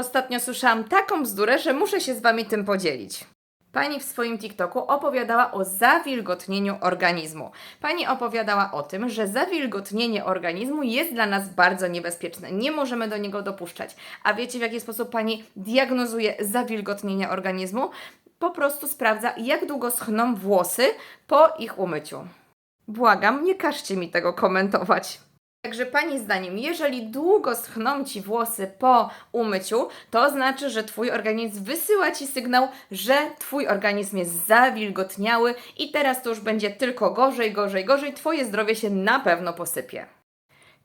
Ostatnio słyszałam taką bzdurę, że muszę się z Wami tym podzielić. Pani w swoim TikToku opowiadała o zawilgotnieniu organizmu. Pani opowiadała o tym, że zawilgotnienie organizmu jest dla nas bardzo niebezpieczne. Nie możemy do niego dopuszczać. A wiecie, w jaki sposób pani diagnozuje zawilgotnienie organizmu? Po prostu sprawdza, jak długo schną włosy po ich umyciu. Błagam, nie każcie mi tego komentować. Także Pani zdaniem, jeżeli długo schną Ci włosy po umyciu, to znaczy, że Twój organizm wysyła Ci sygnał, że Twój organizm jest zawilgotniały i teraz to już będzie tylko gorzej, gorzej, gorzej, Twoje zdrowie się na pewno posypie.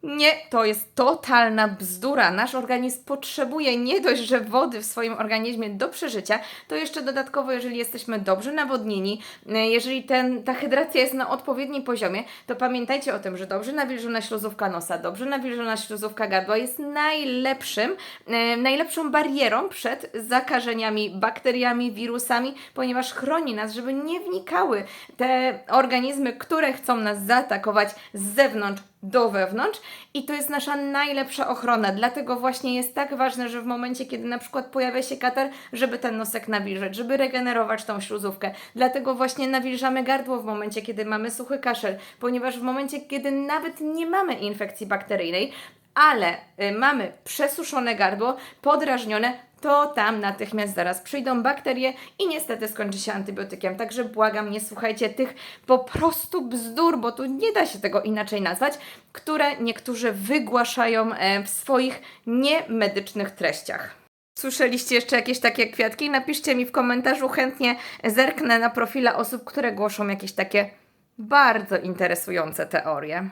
Nie, to jest totalna bzdura. Nasz organizm potrzebuje nie dość, że wody w swoim organizmie do przeżycia, to jeszcze dodatkowo, jeżeli jesteśmy dobrze nawodnieni, e, jeżeli ten, ta hydracja jest na odpowiednim poziomie, to pamiętajcie o tym, że dobrze nawilżona śluzówka nosa, dobrze nawilżona śluzówka gardła jest najlepszym, e, najlepszą barierą przed zakażeniami bakteriami, wirusami, ponieważ chroni nas, żeby nie wnikały te organizmy, które chcą nas zaatakować z zewnątrz do wewnątrz i to jest nasza najlepsza ochrona. Dlatego właśnie jest tak ważne, że w momencie, kiedy na przykład pojawia się katar, żeby ten nosek nawilżać, żeby regenerować tą śluzówkę. Dlatego właśnie nawilżamy gardło w momencie, kiedy mamy suchy kaszel, ponieważ w momencie, kiedy nawet nie mamy infekcji bakteryjnej, ale y, mamy przesuszone gardło, podrażnione, to tam natychmiast zaraz przyjdą bakterie i niestety skończy się antybiotykiem. Także błagam, nie słuchajcie tych po prostu bzdur, bo tu nie da się tego inaczej nazwać, które niektórzy wygłaszają e, w swoich niemedycznych treściach. Słyszeliście jeszcze jakieś takie kwiatki? Napiszcie mi w komentarzu, chętnie zerknę na profile osób, które głoszą jakieś takie bardzo interesujące teorie.